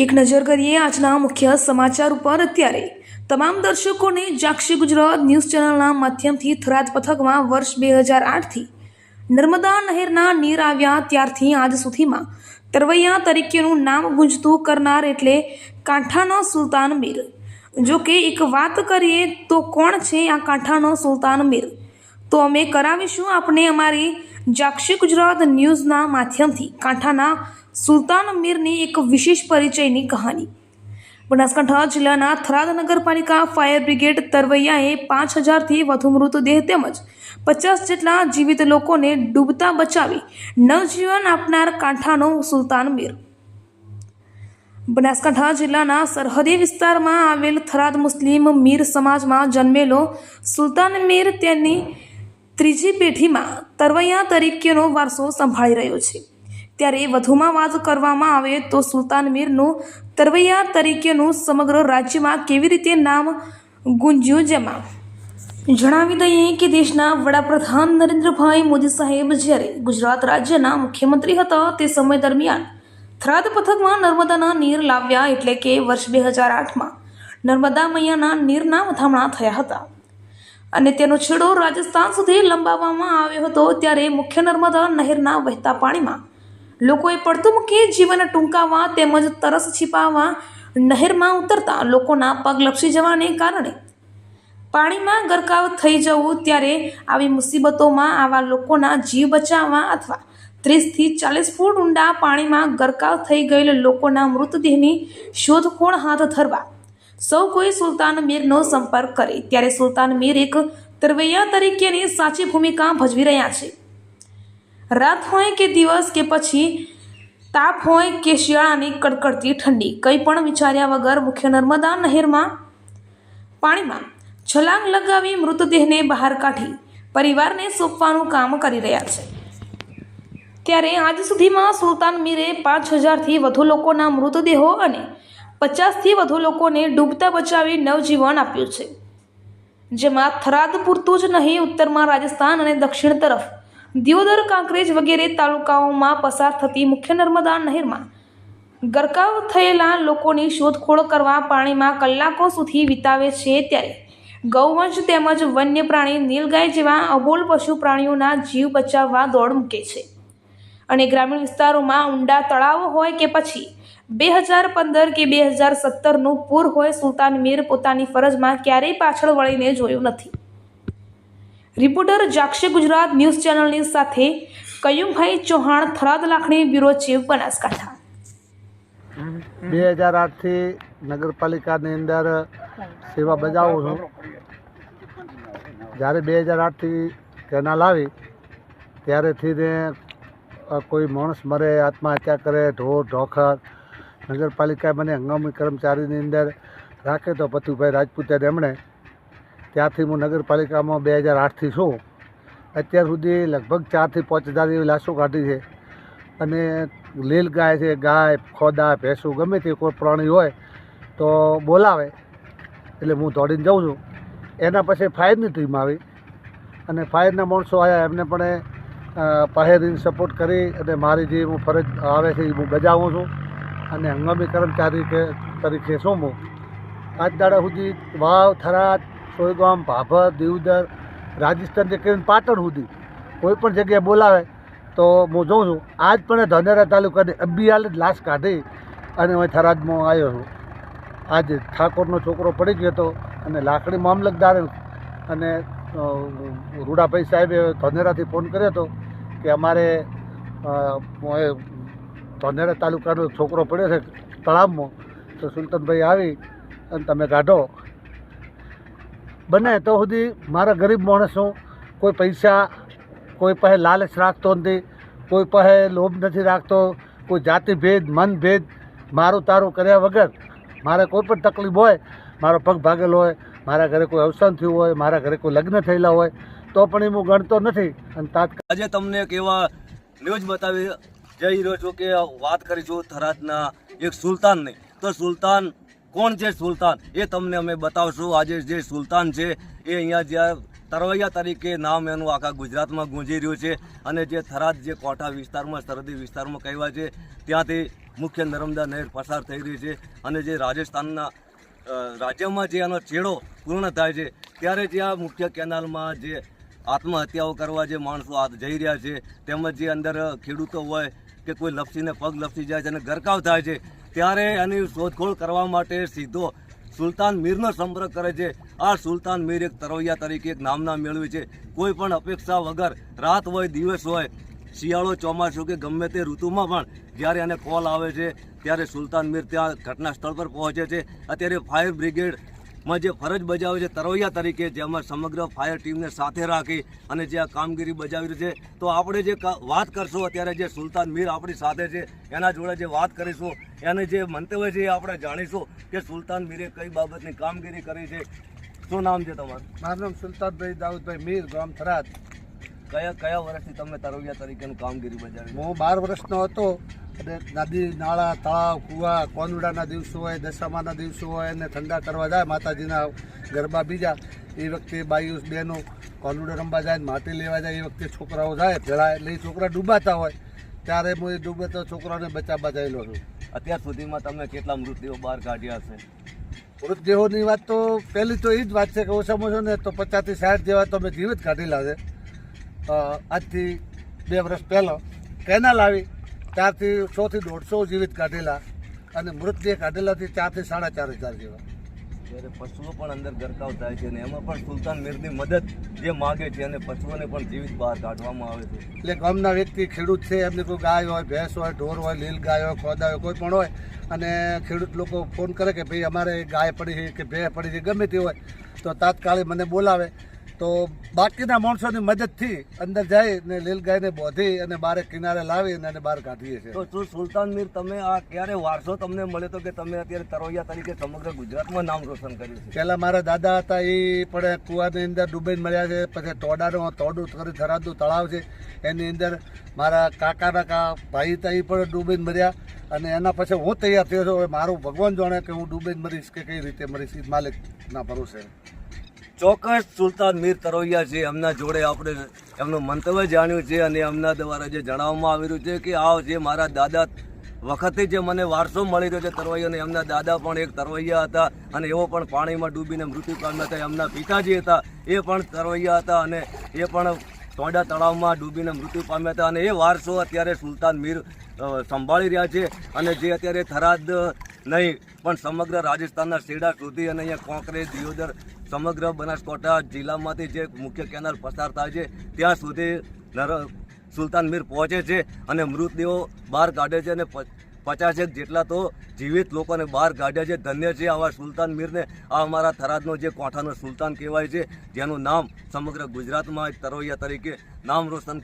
એક નજર કરીએ આજના મુખ્ય સમાચાર ઉપર અત્યારે. તમામ દર્શકોને જાક્ષી ગુજરાત ન્યૂઝ ચેનલના માધ્યમથી થરાદ પથકમાં વર્ષ બે હજાર આઠથી. નર્મદા નહેરના નીર આવ્યા ત્યારથી આજ સુધીમાં. તરવૈયા તરીકેનું નામ ગુંજતું કરનાર એટલે કાંઠાનો સુલતાન મીર. જો કે એક વાત કરીએ તો કોણ છે આ કાંઠાનો સુલતાન મીર? તો અમે કરાવીશું આપણે અમારી જાક્ષી ગુજરાત ન્યૂઝના માધ્યમથી કાંઠાના સુલતાન મીરની એક વિશેષ પરિચયની કહાની. બનાસકાંઠા જિલ્લાના થરાદ નગરપાલિકા ફાયર બ્રિગેડ તરવૈયાએ પાંચ હજારથી વધુ મૃતદેહ તેમજ પચાસ જેટલા જીવિત લોકોને ડૂબતા બચાવી નવજીવન આપનાર કાંઠાનો સુલતાન મીર. બનાસકાંઠા જિલ્લાના સરહદી વિસ્તારમાં આવેલ થરાદ મુસ્લિમ મીર સમાજમાં જન્મેલો સુલતાન મીર તેની ત્રીજી પેઢીમાં તરવૈયા તરીકેનો વારસો સંભાળી રહ્યો છે. ત્યારે વધુમાં વાત કરવામાં આવે તો સુલતાન મીરનું તરવૈયા તરીકેનું સમગ્ર રાજ્યમાં કેવી રીતે નામ ગુંજ્યું જેમાં? જણાવી દઈએ કે દેશના વડાપ્રધાન નરેન્દ્રભાઈ મોદી સાહેબ જ્યારે ગુજરાત રાજ્યના મુખ્યમંત્રી હતા તે સમય દરમિયાન થરાદ પથકમાં નર્મદાના નીર લાવ્યા એટલે કે વર્ષ બે હજાર આઠમાં નર્મદા મૈયાના નીરના વધામણા થયા હતા. અને તેનો છેડો રાજસ્થાન સુધી લંબાવવામાં આવ્યો હતો ત્યારે મુખ્ય નર્મદા નહેરના વહેતા પાણીમાં લોકોએ પડતું મૂકી જીવન ટૂંકાવવા તેમજ તરસ છીપાવવા નહેરમાં ઉતરતા લોકોના પગ લપસી જવાને કારણે પાણીમાં ગરકાવ થઈ જવું ત્યારે આવી મુસીબતોમાં આવા લોકોના જીવ બચાવવા અથવા ત્રીસથી ચાલીસ ફૂટ ઊંડા પાણીમાં ગરકાવ થઈ ગયેલ લોકોના મૃતદેહની શોધખોળ હાથ ધરવા સૌ કોઈ સુલતાન મીરનો સંપર્ક કરે. ત્યારે સુલતાન મીર એક તરવૈયા તરીકેની સાચી ભૂમિકા ભજવી રહ્યા છે. રાત હોય કે દિવસ કે પછી, તાપ હોય કે શિયાળાની કડકડતી ઠંડી, કંઈ પણ વિચાર્યા વગર મુખ્ય નર્મદા નહેરમાં પાણીમાં છલાંગ લગાવી મૃતદેહને બહાર કાઢી પરિવારને સોંપવાનું કામ કરી રહ્યા છે. ત્યારે આજ સુધીમાં સુલતાન મીરે પાંચ હજારથી વધુ લોકોના મૃતદેહો અને પચાસથી વધુ લોકોને ડૂબતા બચાવી નવજીવન આપ્યું છે. જેમાં થરાદ પૂરતું જ નહીં, ઉત્તરમાં રાજસ્થાન અને દક્ષિણ તરફ દિયોદર, કાંકરેજ વગેરે તાલુકાઓમાં પસાર થતી મુખ્ય નર્મદા નહેરમાં ગરકાવ થયેલા લોકોની શોધખોળ કરવા પાણીમાં કલાકો સુધી વિતાવે છે ત્યારે ગૌવંશ તેમજ વન્ય પ્રાણી નીલગાય જેવા અબોલ પશુ પ્રાણીઓના જીવ બચાવવા દોડ મૂકે છે. અને ગ્રામીણ વિસ્તારોમાં ઊંડા તળાવ હોય કે પછી બે હજાર પંદર કે બે હજાર સત્તરનું પૂર હોય, સુલતાન મીર પોતાની ફરજમાં ક્યારેય પાછળ વળીને જોયું નથી. રિપોર્ટર જાક્ષી ગુજરાત ન્યૂઝ ચેનલની સાથે કયુમભાઈ ચૌહાણ થરાદ લાખણી બ્યુરો ચીફ બનાસકાંઠા. બે હજાર આઠથી નગરપાલિકાની અંદર સેવા બજાવું છું. જ્યારે બે હજાર આઠથી કેનાલ આવી, ત્યારેથી કોઈ માણસ મરે, આત્મહત્યા કરે, ઢોર, ઢોખર, નગરપાલિકાએ મને હંગામી કર્મચારીની અંદર રાખે તો પતુભાઈ રાજપૂતે એમણે ત્યારથી હું નગરપાલિકામાં બે હજાર આઠથી છું. અત્યાર સુધી લગભગ ચારથી પાંચ હજાર જેવી લાશો કાઢી છે. અને લીલ ગાય છે, ગાય, ખોદા, ભેંસું, ગમે તે કોઈ પ્રાણી હોય તો બોલાવે. એટલે હું દોડીને જાઉં છું. એના પછી ફાયરની ટીમ આવી. અને ફાયરના માણસો આવ્યા. એમને પણ પહેરીને સપોર્ટ કરી અને મારી જે હું ફરજ આવે છે એ હું બજાવું છું. અને હંગામી કર્મચારી તરીકે છું હું? આજ દાડા સુધી વાવ, થરાદ સોયગામ ભાભર, દીવદર, રાજસ્થાન કરીને પાટણ સુધી કોઈ પણ જગ્યાએ બોલાવે તો હું જોઉં છું. આજ પણ ધાનેરા તાલુકાની અબ્બીયાલ લાશ કાઢી અને હું થરાદમાં આવ્યો છું. આજે ઠાકોરનો છોકરો પડી ગયો હતો અને લાકડી મામલતદાર અને રૂડાભાઈ સાહેબે ધાનેરાથી ફોન કર્યો હતો કે અમારે ધાનેરા તાલુકાનો છોકરો પડ્યો છે તળાવમાં. તો સુલતાનભાઈ આવી અને તમે કાઢો. બને તો સુધી મારા ગરીબ માણસો કોઈ પૈસા, કોઈ પાસે લાલચ રાખતો નથી, કોઈ પાસે લોભ નથી રાખતો, કોઈ જાતિ ભેદ મન ભેદ મારું તારું કર્યા વગર મારે કોઈ પણ તકલીફ હોય, મારો પગ ભાગેલો હોય, મારા ઘરે કોઈ અવસાન થયું હોય, મારા ઘરે કોઈ લગ્ન થયેલા હોય, તો પણ એ હું ગણતો નથી અને તાત્કાલિક આજે તમને એક એવા ન્યૂઝ બતાવી જઈ રહ્યો છું કે વાત કરીશું થરાદના એક સુલતાનની. તો સુલતાન કોણ છે સુલતાન? એ તમને અમે બતાવશું. આજે જે સુલતાન છે, એ અહીંયા જ્યાં તરવૈયા તરીકે નામ એનું આખા ગુજરાતમાં ગુંજી રહ્યું છે અને જે થરાદ જે કોઠા વિસ્તારમાં, સરહદી વિસ્તારમાં કહેવાય છે, ત્યાંથી મુખ્ય નર્મદા નહેર પસાર થઈ રહી છે અને જે રાજસ્થાનના રાજ્યમાં જે એનો છેડો પૂર્ણ થાય છે, ત્યારે જે આ મુખ્ય કેનાલમાં જે આત્મહત્યાઓ કરવા જે માણસો આ જઈ રહ્યા છે, તેમજ જે અંદર ખેડૂતો હોય કે કોઈ લપસીને પગ લપસી જાય છે અને ગરકાવ થાય છે ત્યારે એની શોધખોળ કરવા માટે સીધો સુલતાન મીરનો સંપર્ક કરે છે. આ સુલતાન મીર એક તરવૈયા તરીકે એક નામના મેળવી છે. કોઈ પણ અપેક્ષા વગર રાત હોય, દિવસ હોય, શિયાળો ચોમાસું કે ગમે તે ઋતુમાં પણ જ્યારે એને કોલ આવે છે, ત્યારે સુલતાન મીર ત્યાં ઘટના સ્થળ પર પહોંચે છે. અત્યારે ફાયર બ્રિગેડમાં જે ફરજ બજાવે છે તરવૈયા તરીકે જેમાં સમગ્ર ફાયર ટીમને સાથે રાખી અને જે આ કામગીરી બજાવી છે તો આપણે જે વાત કરશું અત્યારે જે સુલતાન મીર આપણી સાથે છે એના જોડે જે વાત કરીશું એને જે મંતવ્ય છે એ આપણે જાણીશું કે સુલતાન મીરે કઈ બાબતની કામગીરી કરી છે. શું નામ છે તમારું? મારું નામ સુલતાનભાઈ દાઉદભાઈ મીર ગામ થરાદ. કયા કયા વર્ષથી તમે તરવૈયા તરીકેનું કામગીરી બજાવી હું બાર વર્ષનો હતો. નદી નાળા તળાવ કૂવા કોનુડાના દિવસો હોય દશામાના દિવસો હોય એને ઠંડા કરવા જાય માતાજીના ગરબા બીજા. એ વખતે બાયુસ બહેનો કોનુડો રમવા જાય માટી લેવા જાય એ વખતે છોકરાઓ જાય ભેળા એટલે એ છોકરા ડૂબાતા હોય. ત્યારે હું એ ડૂબેતા છોકરાઓને બચાવવા જાયેલો છું. અત્યાર સુધીમાં તમે કેટલા મૃતદેહો બહાર કાઢ્યા છે મૃતદેહોની વાત તો પહેલી તો એ જ વાત છે કે ઓછામાં ઓછો ને તો પચાસથી સાઠ જેવા તો અમે જીવિત કાઢેલા છે. આજથી બે વર્ષ પહેલાં કેનાલ આવી ત્યારથી સોથી દોઢસો જીવિત કાઢેલા અને મૃતદેહ કાઢેલાથી ચારથી સાડા ચાર હજાર જેવા. ત્યારે પશુઓ પણ અંદર ગરકાવ થાય છે અને એમાં પણ સુલતાન મીરની મદદ જે માગે છે અને પશુઓને પણ જીવિત બહાર કાઢવામાં આવે છે. એટલે ગામના વ્યક્તિ ખેડૂત છે એમની કોઈ ગાય હોય ભેંસ હોય ઢોર હોય લીલ ગાય હોય ખોદા હોય કોઈ પણ હોય અને ખેડૂત લોકો ફોન કરે કે ભાઈ અમારે ગાય પડી છે કે ભેં પડી છે ગમે તે હોય તો તાત્કાલિક મને બોલાવે. તો બાકીના માણસોની મદદથી અંદર જાય ને લીલ ગાયને બોધી અને બારે કિનારે લાવી અને બહાર કાઢીએ છીએ. તો શું સુલતાન મીર તમે આ ક્યારે વારસો તમને મળ્યો તો કે તમે અત્યારે તરોયા તરીકે સમગ્ર ગુજરાતમાં નામ રોશન કર્યું છે? પહેલાં મારા દાદા હતા એ પણ કુવાની અંદર ડૂબીને મળ્યા છે પછી તોડાનું તોડું કરી થરાદનું તળાવ છે. એની અંદર મારા કાકાના કા ભાઈ હતા એ પણ ડૂબીને મર્યા. અને એના પછી હું તૈયાર થયો છું. હવે મારું ભગવાન જાણે કે હું ડૂબીને મરીશ કે કઈ રીતે મરીશ એ માલિકના ભરોસે. ચોક્કસ સુલતાન મીર તરોયા છે. એમના જોડે આપણે એમનું મંતવ્ય જાણ્યું છે અને એમના દ્વારા જે જણાવવામાં આવી રહ્યું છે કે આ જે મારા દાદા વખતે જે મને વારસો મળી રહ્યો છે તરવૈયાને એમના દાદા પણ એક તરવૈયા હતા અને એવો પણ પાણીમાં ડૂબીને મૃત્યુ પામ્યા હતા. એમના પિતાજી હતા, એ પણ તરવૈયા હતા અને એ પણ ટોડા તળાવમાં ડૂબીને મૃત્યુ પામ્યા હતા અને એ વારસો અત્યારે સુલતાન મીર સંભાળી રહ્યા છે અને જે અત્યારે થરાદ નહીં, પણ સમગ્ર રાજસ્થાનના શેડા સુધી અને અહીંયા કોંકરેજ દિયોદર સમગ્ર બનાસકાંઠા જિલ્લામાંથી જે મુખ્ય કેનાલ પસાર થાય છે, ત્યાં સુધી નર, સુલતાન મીર પહોંચે છે અને મૃતદેહો બહાર કાઢે છે અને પચાસેક જેટલા તો જીવિત લોકોને બહાર કાઢ્યા છે. ધન્ય છે આવા સુલતાન મીરને. આ અમારા થરાદનો જે કોઠાનો સુલતાન કહેવાય છે, જેનું નામ સમગ્ર ગુજરાતમાં એક તરવૈયા તરીકે નામ રોશન